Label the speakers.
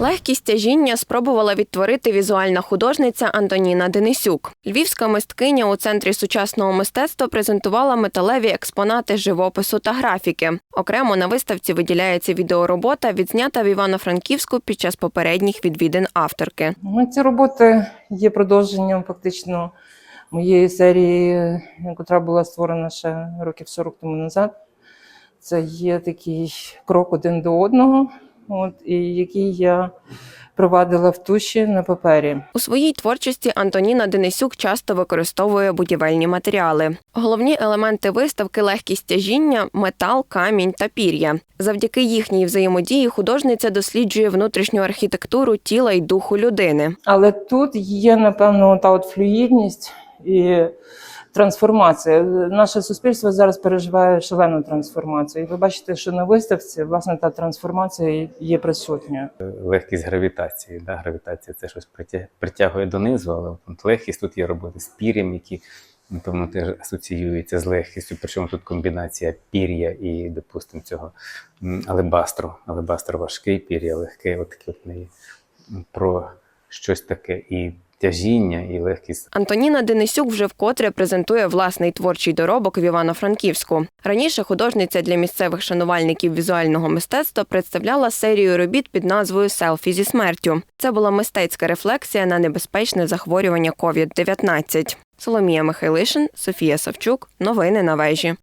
Speaker 1: Легкість тяжіння спробувала відтворити візуальна художниця Антоніна Денисюк. Львівська мисткиня у центрі сучасного мистецтва презентувала металеві експонати живопису та графіки. Окремо на виставці виділяється відеоробота, відзнята в Івано-Франківську під час попередніх відвідин авторки.
Speaker 2: Ну, ці роботи є продовженням фактично моєї серії, яка була створена ще років 40 тому назад. Це є такий крок один до одного, от, і який я провадила в туші на папері.
Speaker 1: У своїй творчості Антоніна Денисюк часто використовує будівельні матеріали. Головні елементи виставки легкість тяжіння, метал, камінь та пір'я. Завдяки їхній взаємодії художниця досліджує внутрішню архітектуру тіла й духу людини.
Speaker 2: Але тут є, напевно, та от флюїдність і трансформація. Наше суспільство зараз переживає шалену трансформацію. І ви бачите, що на виставці власне та трансформація є присутня.
Speaker 3: легкість гравітації. Да? Гравітація це щось притягує донизу, але от легкість тут є роботи з пір'ям, які, напевно, теж асоціюються з легкістю. Причому тут комбінація пір'я і, допустимо, цього алебастру. Алебастр важкий, пір'я легке, от таке от неї про щось таке. І тяжіння, і легкість
Speaker 1: Антоніна Денисюк вже вкотре презентує власний творчий доробок в Івано-Франківську. Раніше художниця для місцевих шанувальників візуального мистецтва представляла серію робіт під назвою Селфі зі смертю. Це була мистецька рефлексія на небезпечне захворювання COVID-19. Соломія Михайлишин, Софія Савчук. Новини на вежі.